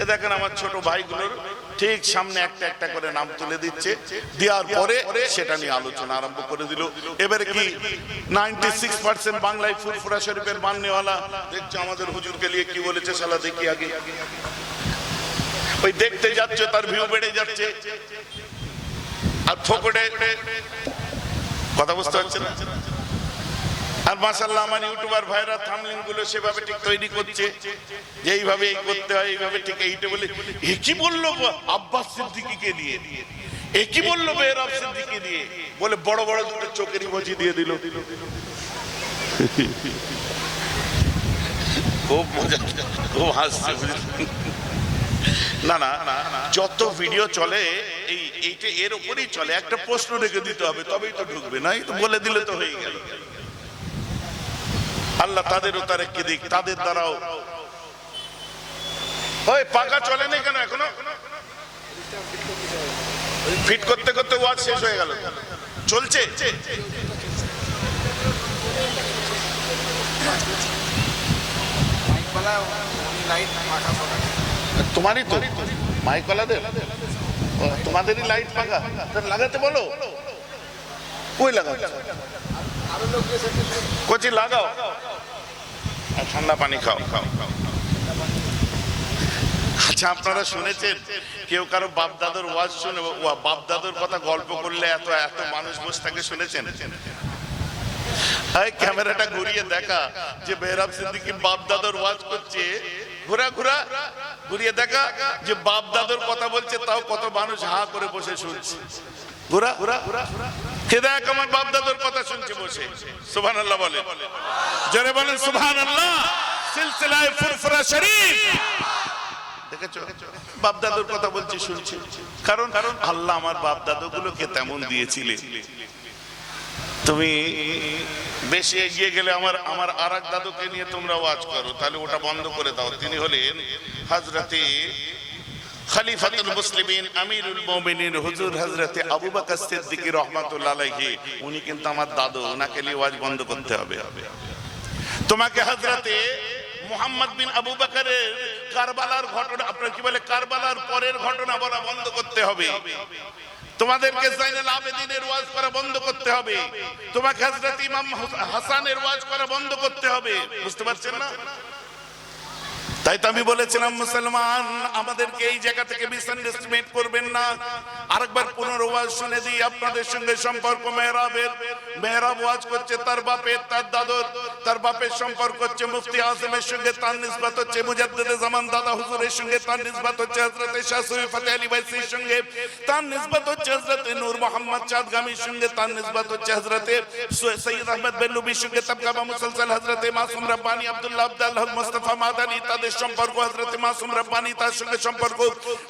এ দেখেন আমার ছোট ভাইগুলোর ঠিক সামনে একটা একটা করে নাম তুলে দিচ্ছে। দেওয়ার পরে সেটা নিয়ে আলোচনা আরম্ভ করে দিল। এবারে কি নাইনটি সিক্স পার্সেন্ট বাংলায় ফুরফুরা শরীফের মান্যওয়ালা? দেখছ আমাদের হুজুরকে নিয়ে কি বলেছে সালা দেখি আগে। ওই দেখতে যাচ্ছে, তার ভিউ বেড়ে যাচ্ছে। আর ফোকটে কথা বুঝতে পারছে না আর মাসাল্লাহ আমার ইউটিউবার ভাইরা থামলিংগুলো সেভাবে ঠিক তৈরি করছে। যে এইভাবে এই করতে হয়, এইভাবে ঠিক এইটা বলে, এ কি বলল আব্বাস সিদ্দিকিকে দিয়ে এ কি বলল বেহরাব সিদ্দিকি দিয়ে বলে বড় বড় দুটো চোখেরই মজি দিয়ে দিল। খুব মজা, খুব হাসছে? না না যত ভিডিও চলে, এই এইটা এর উপরেই চলে। একটা প্রশ্ন রেখে দিতে হবে, তবেই তো ঢুকবে না তো বলে দিলে তো হয়ে গেল। আল্লাহ তাদেরও তার তারেককে দিক, তাদের দ্বারাও। ওই পাকা চলে না কেন এখনও? ফিট করতে করতে ওয়াজ শেষ হয়ে গেল। চলছে? তোমারই তো মাইকলাদের তোমাদেরই লাইট পাকা। লাগাতে বলো। কই লাগাও? কচি লাগাও। ঠান্ডা পানি খাও। আচ্ছা আপনারা শুনেছেন? কেউ কারও বাপ দাদুর ওয়াজ শুনে ও বাপ দাদুর কথা গল্প করলে এত এত মানুষ বসে থাকে, শুনেছেন? ক্যামেরাটা ঘুরিয়ে দেখা যে বেহরাব সিদ্দিকি বাপ দাদুর ওয়াজ করছে। ঘোরা ঘোরা। ঘুরিয়ে দেখা যে বাপ দাদুর কথা বলছে, তাও কত মানুষ হা করে বসে শুনছে। বাপ দাদুর কথা বলে। কারণ কারণ আল্লাহ আমার বাপ দাদুগুলোকে তেমন দিয়েছিলেন তুমি বেশি এগিয়ে গেলে আমার আমার আর দাদুকে নিয়ে তোমরা ওয়াজ করো। তাহলে ওটা বন্ধ করে দাও। তিনি হলেন হাজরাতে খলিফাতুল মুসলিমিন আমিরুল মুমিনিন হুজুর হযরতে আবু বকর সিদ্দিক রহমাতুল্লাহ আলাইহি, উনি কিন্তু আমার দাদু ওনাকে নিয়ে বন্ধ করতে হবে। তোমাকে হযরতে মুহাম্মদ বিন আবু বকরের কারবালার ঘটনা, আপনার কি বলে কারবালার পরের ঘটনা বলা বন্ধ করতে হবে। তোমাদেরকে জাইনাল আবেদিনের ওয়াজ করা বন্ধ করতে হবে। তোমাকে হযরত ইমাম হাসানের ওয়াজ করা বন্ধ করতে হবে। বুঝতে পারছেন না? তাই তো আমি বলেছিলাম, মুসলমান, আমাদেরকে এই জায়গা থেকে মিসআন্ডারস্ট্যান্ড করবেন না। আরেকবার পুনর্বাজ শুনে দিই, আপনাদের সঙ্গে সম্পর্ক, মেহরাবের, মেহরাব ওয়াজ করছে, তার বাপের, তার দাদর, তার বাপের সম্পর্ক হচ্ছে মুফতি আজমের সঙ্গে, তার নিসবত হচ্ছে মুজাদ্দিদে জামান, দাদা হুজুরের সঙ্গে, তার নিসবত হচ্ছে হযরতে শাহ সুফি আলী বাইসির সঙ্গে, তার নিসবত হচ্ছে হযরতে নূর মোহাম্মদ চাঁদগামীর সঙ্গে, তার নিসবত হচ্ছে হযরতে সৈয়দ আহমদ বেল্লুবির সঙ্গে তাবকাবা মুসলসল হযরতে মাসুম রব্বানি, আব্দুল্লাহ আব্দুল্লাহ মুস্তাফা মাদানী, তাদের সম্পর্ক হযরতে মাসুম রব্বানি তার সঙ্গে সম্পর্ক।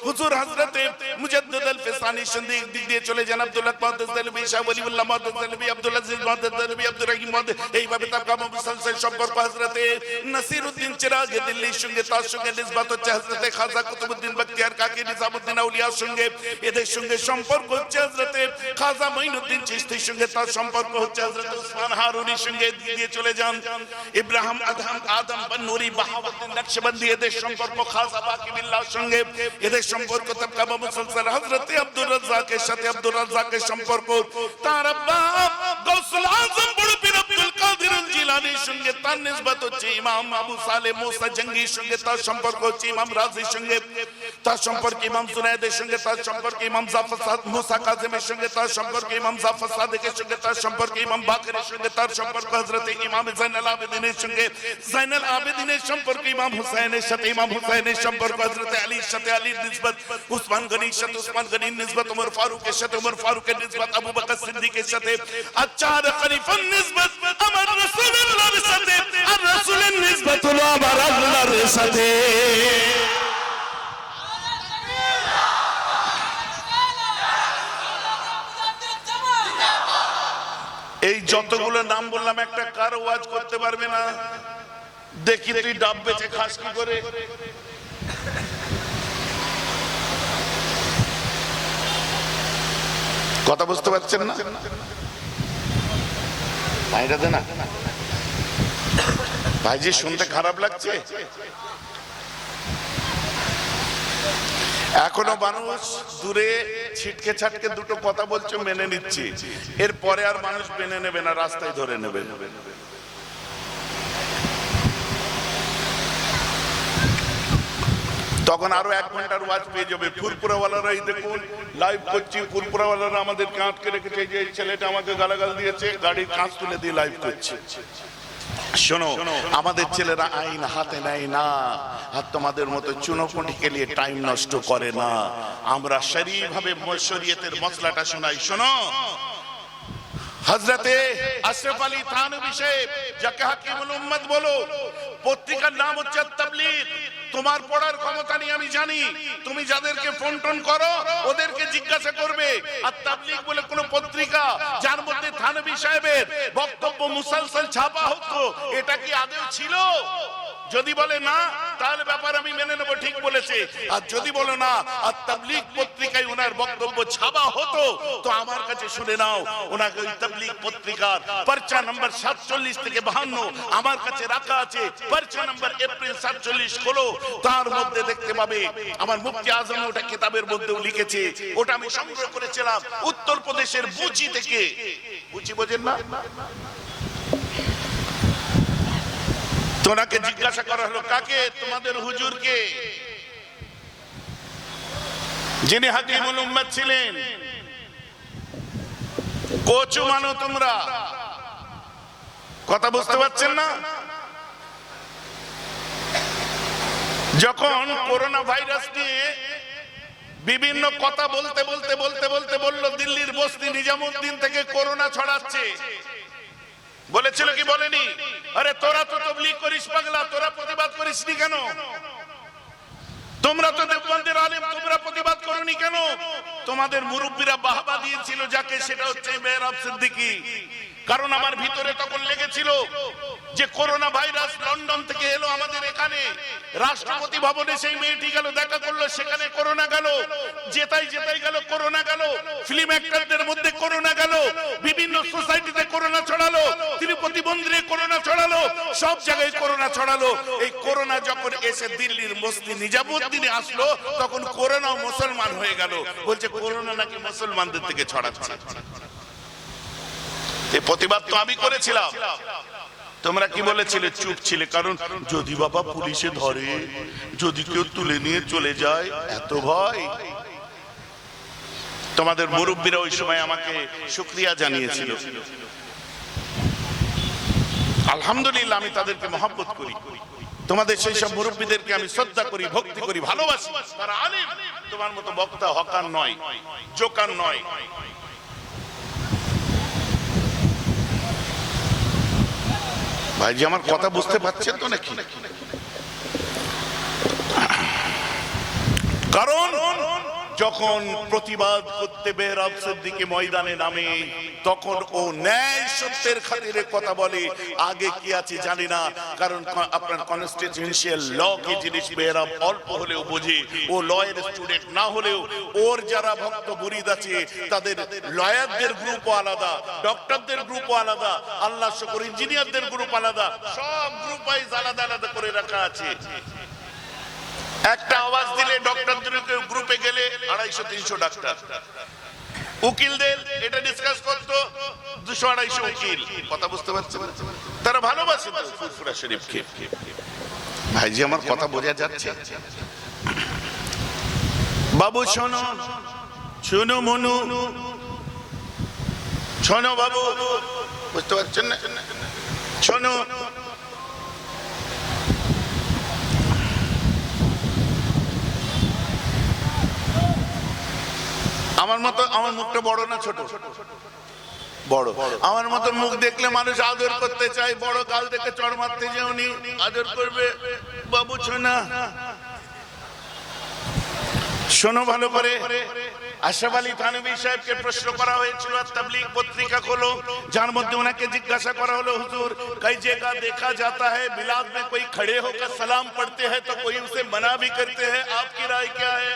হুজুর হযরতে মুজাদ্দিদ আল ফিসানির সঙ্গে দিক দিয়ে চলে যান আব্দুল্লাহ মুহাদ্দিস দেলবি শাহ ওলিউল্লাহ মুহাদ্দিস দেলবি আব্দুল আজিজ মুহাদ্দিস দেলবি আব্দুর রহিম মুহাদ্দিস, এইভাবে তাবকাবা মুসলসল সম্পর্ক হযরতে নাসিরউদ্দিন চিরাগ দিল্লির সঙ্গে, তার সঙ্গে নিসবত হচ্ছে হযরতে খাজা কুতুবউদ্দিন বখতিয়ার কাকি, নিজামউদ্দিন আউলিয়ার সঙ্গে, এদের সঙ্গে সম্পর্ক হচ্ছে হযরতে খাজা মঈনুদ্দিন চিশতির সঙ্গে, তার সম্পর্ক হচ্ছে হযরত উসমান হারুনির সঙ্গে দিয়ে চলে যান। ইব্রাহিম আদম আদম বন্নুরি বাহাউদ্দিন নকশবন্দি এদের সম্পর্ক খাজা বাকি বিল্লাহর সঙ্গে। এদের সম্পর্ক তাবকা মুসলসল হযরতে আব্দুর রাজ্জাকের সাথে আব্দুর রাজ্জাকের সম্পর্ক। তার আব্বা গাউসুল আজম, বড় আব্দুল কাদের জিলানীর সঙ্গে তার নিসবত হচ্ছে ইমাম আবু সালেহ মুসা জঙ্গির সঙ্গে তার সম্পর্ক হচ্ছে ইমাম রাজির সঙ্গে। তার সম্পর্ক ইমাম সুনাইদের সঙ্গে, তার সম্পর্ক ইমাম জাফর সাদ, মুসা কাজিমের সঙ্গে, তার সম্পর্ক ইমাম জাফর সাদিকের সঙ্গে, তার সম্পর্ক ইমাম বাকরের সঙ্গে, তার সম্পর্ক হযরত ইমাম জাইনাল আবেদিনের সঙ্গে, জাইনাল আবেদিনের সম্পর্ক ইমাম হুসাইনের সাথে, ইমাম হুসাইনের সম্পর্ক হযরত আলীর সাথে আলীর নিসবত, উসমান গনির সাথে উসমান গনির নিসবত ওমর ফারুকের সাথে ওমর ফারুকের নিসবত, আবু বকর সিদ্দিকের সাথে, আর চার খলিফার নিসবত আমার রাসূলুল্লাহর সাথে, আর রাসূলের নিসবত হলো আমার আল্লাহর সাথে এই যতগুলো নাম বললাম, একটা কার ওয়াজ করতে পারবে না? দেখি তুই ডাব বেচে খাস কি করে? কথা বুঝতে পারছেন না? ভাইরা দে না। ভাইজি শুনতে খারাপ লাগছে? এখনও মানুষ দূরে ছিটকে ছাটকে দুটো কথা বলছে, মেনে নিচ্ছি। এরপরে আর মানুষ মেনে নেবে না, রাস্তায় ধরে নেবে। তখন আরও এক ঘণ্টার ওয়াজ পেয়ে যাবে। ফুরপুরাওয়ালারা এই দেখুন লাইভ করছি। ফুরপুরাওয়ালারা আমাদেরকে আটকে রেখেছে যে ছেলেটা আমাকে গালাগাল দিয়েছে, গাড়ির কাঁচ তুলে দিয়ে লাইভ করছে। শোনো, আমাদের ছেলেরা আইন হাতে নেয় না, আর তোমাদের মতো চুনোপুটিকে নিয়ে টাইম নষ্ট করে না। আমরা শরীরভাবে শরীয়তের মশলাটা শোনাই, শোনো। হজরতে আশরাফ আলী থানবী সাহেব, যাকে হাকিমুল উম্মত বলো, পত্রিকার নাম হচ্ছে তাবলীগ তোমার পড়ার ক্ষমতা নেই আমি জানি। তুমি যাদেরকে ফোন টোন করো, ওদেরকে জিজ্ঞাসা করবে। আর তাবলিক বলে কোন পত্রিকা, যার মধ্যে থানবি সাহেবের বক্তব্য মুসলসল ছাপা হতো, এটা কি আদেও ছিল? যদি বলে না, তাহলে ব্যাপার আমি মেনে নেব, ঠিক বলেছে। আর যদি বলে না, আর তাবলিগ ওনার বক্তব্য ছাপা হতো, তো আমার কাছে শুনে নাও, ওনাকে ওই তাবলিগ পত্রিকার পর্চা নম্বর সাতচল্লিশ থেকে বাহান্ন আমার কাছে রাখা আছে। পর্চা নম্বর এপ্রিল সাতচল্লিশ খোলো তার মধ্যে দেখতে পাবে, আমার মুক্তি আজম ওটা কিতাবের মধ্যেও লিখেছে, ওটা আমি সংগ্রহ করেছিলাম উত্তর প্রদেশের বুচি থেকে। বুচি বোঝেন না? তোনাকে জিজ্ঞাসা করা হলো, কাকে? তোমাদের হুজুরকে? যিনি হাকিমুল উম্মত ছিলেন। কোচু মানো তোমরা। কথা বুঝতে পারছেন না? যখন করোনা ভাইরাস নিয়ে বিভিন্ন কথা বলতে বলতে বলতে বলতে বলল, দিল্লির বস্তি নিজামুদ্দিন থেকে করোনা ছড়াচ্ছে। বলেছিল কি বলেনি? আরে তোরা তো তবলিগ করিস পাগলা, তোরা প্রতিবাদ করিসনি কেন? তোমরা তো দেববন্দের আলেম, তোমরা প্রতিবাদ করনি কেন? তোমাদের মুরব্বীরা বাহবা দিয়েছিল যাকে, সেটা হচ্ছে মেহরাব সিদ্দিকী। কারণ আমার ভিতরে তখন লেগেছিল যে করোনা ভাইরাস লন্ডন থেকে এলো আমাদের এখানে। রাষ্ট্রপতি ভবনে সেই মেয়েটি গেল, দেখা করল, সেখানে করোনা গেল। যেতাই যেতাই গেল, করোনা গেল। ফিল্ম অ্যাক্টরদের মধ্যে করোনা গেল। বিভিন্ন সোসাইটিতে করোনা ছড়ালো। তিরুপতি মন্দিরে করোনা ছড়ালো। সব জায়গায় করোনা ছড়ালো। এই করোনা যখন এসে দিল্লির মসজিদ নিজামুদ্দিনে আসলো, তখন করোনা মুসলমান হয়ে গেল। বলছে, করোনা নাকি মুসলমানদের থেকে ছড়াচ্ছে? এই প্রতিবাদ তো আমি করেছিলাম। তোমরা কি বলেছিলে, চুপ ছিলে? কারণ যদি বাবা পুলিশে ধরে, যদি কেউ তুলে নিয়ে চলে যায়, এত ভয়। তোমাদের মুরব্বীরা ওই সময় আমাকে শুক্রিয়া জানিয়েছিল। আলহামদুলিল্লাহ, আমি তাদেরকে মহাব্বত করি। তোমাদের সেই সব মুরব্বীদেরকে আমি শ্রদ্ধা করি, ভক্তি করি, ভালোবাসি। তোমার মতো বক্তা হকার নয়, জোকার নয়। ভাইজি আমার কথা বুঝতে পারছেন তো নাকি? কারণ যখন প্রতিবাদ করতে বেহরাব সিদ্দিকে ময়দানে নামে, তখন ও ন্যায় সত্যের খাতিরে কথা বলে, আগে কি আছে জানি না, কারণ আপনার কনস্টিটিউশনাল ল কি জিনিস বেহরাব অল্প হলেও বোঝে, ও লয়ের স্টুডেন্ট না হলেও, ওর যারা ভক্ত মুরিদ আছে, তাদের লয়ারদের গ্রুপও আলাদা ডক্টরদের গ্রুপও আলাদা, আল্লাহ শুকর ইঞ্জিনিয়ারদের গ্রুপ আলাদা, সব গ্রুপ আলাদা আলাদা করে রাখা আছে। একটা আওয়াজ দিলে ডক্টর গ্রুপে গেলে আড়াইশো, তিনশো ডাক্তার। উকিলদের এটা ডিসকাস করতো, দুশো, আড়াইশো উকিল। কথা বুঝতে পারছেন? তারা ভালোবাসে ফুরফুরা শরীফকে। ভাইজি, আমার কথা বোঝা যাচ্ছে? বাবু, শোনো শোনো মনু। শোনো বাবু। বুঝতে পারছেন না? শোনো আমার মতো আমার মুখটা বড় না ছোট বড় আমার মতো মুখ দেখলে মানুষ আদর করতে চায় বড় কাল থেকে চড় মারতে যাওনি আদর করবে বাবু ছোনা শোনো ভালো করে আশরাফ আলী থানবী সাহেবকে প্রশ্ন করা হয়েছিল আর তাবলীগ পত্রিকা খোলো যার মধ্যে ওনাকে জিজ্ঞাসা করা হলো হুজুর कई जगह देखा जाता है मिलाद में कोई खड़े होकर सलाम पढ़ते हैं तो कोई उसे मना भी करते हैं आपकी राय क्या है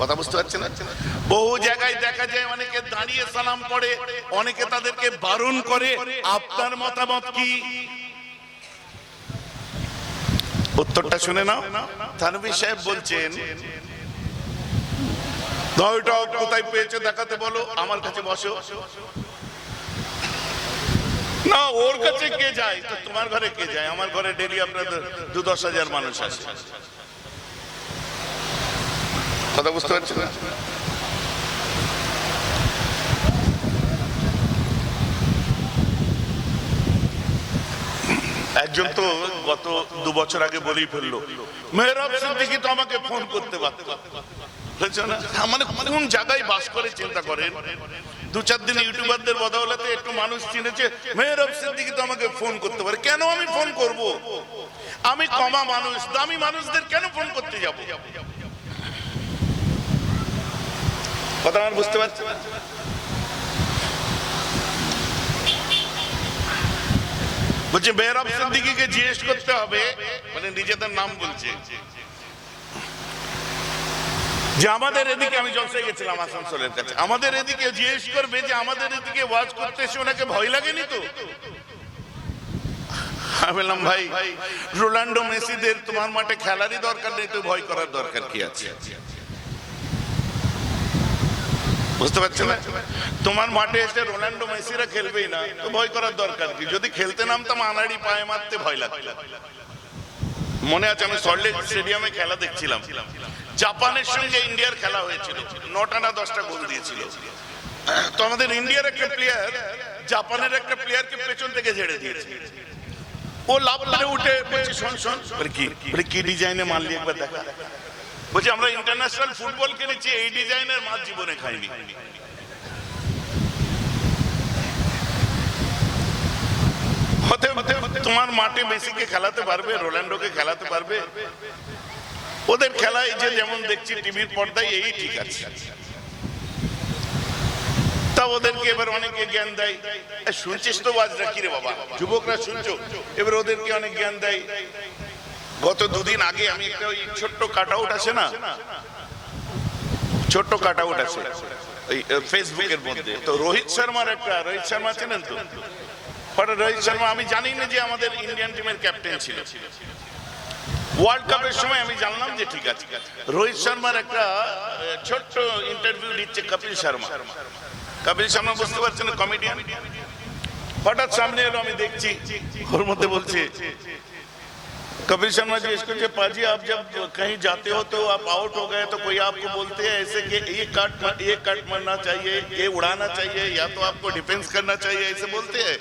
কথা বুঝতে পারছেন বহু জায়গায় দেখা যায় অনেকে দাঁড়িয়ে সালাম পড়ে অনেকে তাদেরকে বারণ করে। আপনার মতামত কি? উত্তরটা শুনে নাও। থানভীর সাহেব বলছেন দইটা কোথায় পেয়েছে দেখাতে বলো, আমার কাছে বসো। না, ওর কাছে কে যায়? তোমার ঘরে কে যায়? আমার ঘরে ডেলি আপনাদের দু দশ হাজার মানুষ আসে কথা বুঝতে পারছ একজন তো গত দু বছর আগে বলেই ফেলল, মেহরাব সিদ্দিকি তো আমাকে ফোন করতে পারত। না? মানে কোন জায়গায় বাস করে চিন্তা করেন? দু চার দিন ইউটিউবারদের বদৌলতে একটু মানুষ চিনেছে, মেহরাব সিদ্দিকি তো আমাকে ফোন করতে পারে। কেন আমি ফোন করব? আমি কমা মানুষ, দামি মানুষদের কেন ফোন করতে যাব? কথা বুঝতে পারছি? বলছে বেহরাব সিদ্দিকিকে জিজ্ঞেস করতে হবে মানে নিজেদের নাম বলছে। যে আমাদের এদিকে, আমি জলসায় গেছিলাম আসানসোলের কাছে। আমাদের এদিকে জিজ্ঞেস করবে যে আমাদের এদিকে ওয়াজ করতে এসে ওনাকে ভয় লাগেনি তো? আমি বললাম, ভাই, রোনাল্ডো, মেসিদের তোমার মাঠে খেলারই দরকার নেই, তো ভয় করার দরকার কি আছে? বুঝতে পারছ না? তোমার মাঠে এসে রোনাল্ডো মেসিরা খেলবেই না, তো ভয় করার দরকার কি? যদি খেলতে নামতাম, আনাড়ি পায়ে মারতে ভয় লাগতো। মনে আছে, আমি সল্টলেক স্টেডিয়ামে খেলা দেখছিলাম। জাপানের সঙ্গে ইন্ডিয়ার খেলা হয়েছিল। নটা না দশটা গোল দিয়েছিল। তো আমাদের ইন্ডিয়ার একটা প্লেয়ার জাপানের একটা প্লেয়ারকে পেছন থেকে ঝেড়ে দিয়েছে। ও লাভ করে উঠে বলছে, শোন শোন। কি? কি ডিজাইনে মারলি একবার দেখা? বলছে, আমরা ইন্টারন্যাশনাল ফুটবল খেলেছি, এই ডিজাইনের মাছ জীবনে খাইনি। হতে হতে তোমার মাঠে মেসিকে খেলাতে পারবে, রোনাল্ডোকে খেলাতে পারবে? ওদের খেলায় যে যেমন দেখছি, টিভির পর্দায় এই ঠিক আছে। তা ওদেরকে এবার অনেকে জ্ঞান দেয় শুনছিস তো বাজরা? কি রে বাবা? যুবকরা শুনছো? এবার ওদেরকে অনেক জ্ঞান দেয়। গত দুদিন আগে আমি একটা ওই ছোট্ট কাট আউট আছে না? ছোট্ট কাট আউট আছে। ওই ফেসবুকের মধ্যে। তো রোহিত শর্মার একটা, রোহিত শর্মা চেনেন তো? রোহিত শর্মা, আমি জানি না যে আমাদের ইন্ডিয়ান টিমের ক্যাপ্টেন ছিল। ওয়ার্ল্ড কাপের সময় আমি জানলাম যে ঠিক আছে। রোহিত শর্মার একটা ছোট্ট ইন্টারভিউ দিচ্ছে কপিল শর্মা। কপিল শর্মা বুঝতে পারছেন কমেডিয়ান হঠাৎ সামনে এলো, আমি দেখছি, ওর মধ্যে বলছে कपिल शर्मा जी इसको जो पाजी आप जब कहीं जाते हो तो आप आउट हो गए तो कोई आपको बोलते हैं ऐसे कि ये कट ये कट मरना चाहिए ये उड़ाना चाहिए या तो आपको डिफेंस करना चाहिए ऐसे बोलते हैं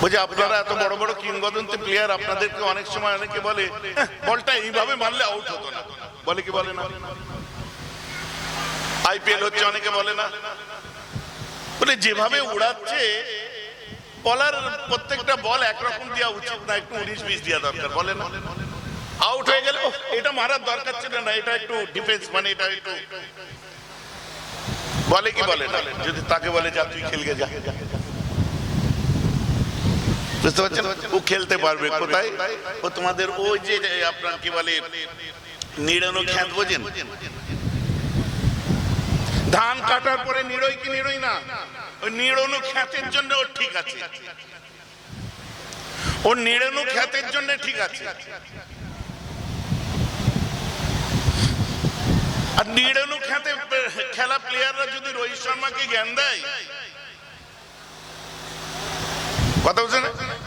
বুঝে আপনারা এত বড় বড় কিংবদন্তি প্লেয়ার আপনাদেরকে অনেক সময় অনেকে বলে "এহ, বলটা এইভাবে মারলে আউট হতো না বলে কি বলে না আইপিএল হচ্ছে অনেকে বলে না বলে যেভাবে উড়াচ্ছে বলার প্রত্যেকটা বল একরকম দেওয়া উচিত না একটু উনিশ বিশ দেওয়া দরকার বলে না। আউট হয়ে গেলে "ওহ, এটা মারার দরকার ছিল না এটা একটু ডিফেন্স মানে এটা একটু বলে কি বলে যদি তাকে বলে যা তুই খেলকে যা। বুঝতে পারছেন? ও খেলতে পারবে কোথায়? ও তোমাদের ওই যে আপনার কি বলে নিড়ানো খ্যাত বোঝেন? ধান কাটার পরে নিড়ই কি নিড়ই না? ওই নিড়ানো খ্যাতের জন্য ওর ঠিক আছে। ও নিড়ানো খ্যাতের জন্য ঠিক আছে। আর নিড়ানো খ্যাতে খেলা প্লেয়াররা যদি রোহিত শর্মাকে জ্ঞান দেয়, কথা বলছেন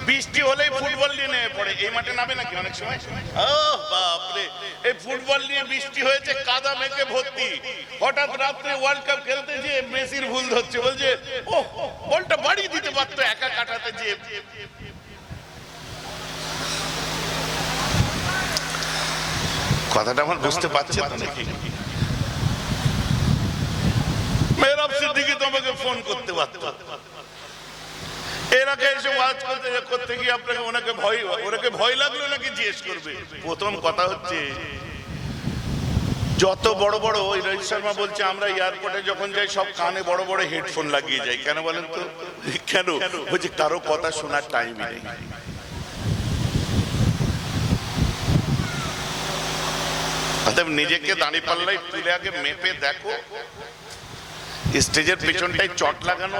বৃষ্টি হলেই ফুটবল নিয়ে নেমে পড়ে। এই মাঠে নামে নাকি অনেক সময়? এই ফুটবল নিয়ে বৃষ্টি হয়েছে, কাদা মেঘে ভর্তি। হঠাৎ রাত্রে ওয়ার্ল্ড কাপ খেলতে যে মেসির ভুল ধরছে, বলছে ও বলটা বাড়িয়ে দিতে পারতো একা কাটাতে যে কথাটা আমার বুঝতে পারছে তো নাকি? মেহরাব সিদ্দিকি তোমাকে ফোন করতে পারতো। কানে বলেন তো? কেন? বলছে, কারও কথা শোনার টাইম নেই। নিজেকে দাঁড়িয়ে পাল্লাই তুলে আগে মেপে দেখো। স্টেজের পেছনটায় চট লাগানো